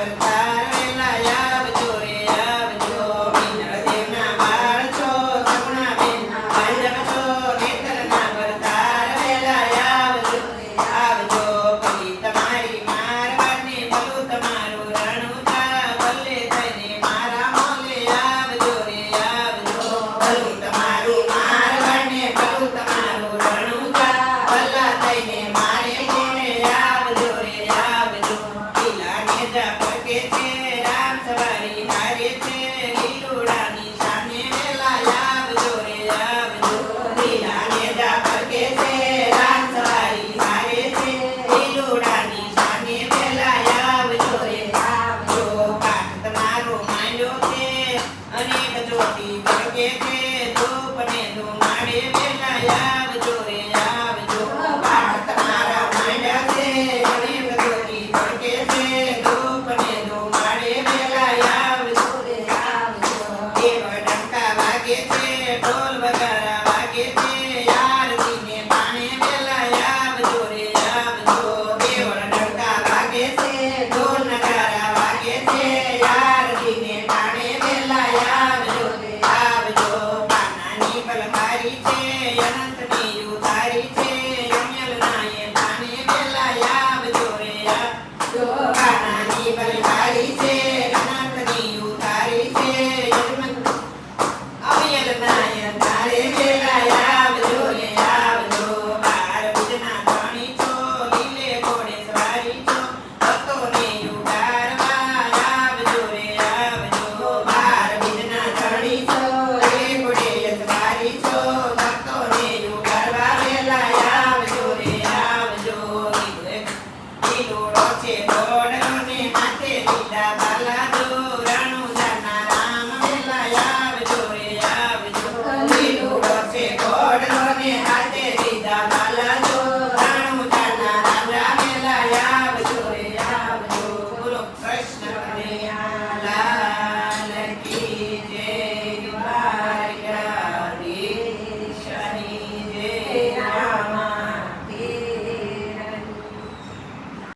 and I મોટી જગે છે ધૂપ ને ધૂમાડે વેલા આવજો રે porque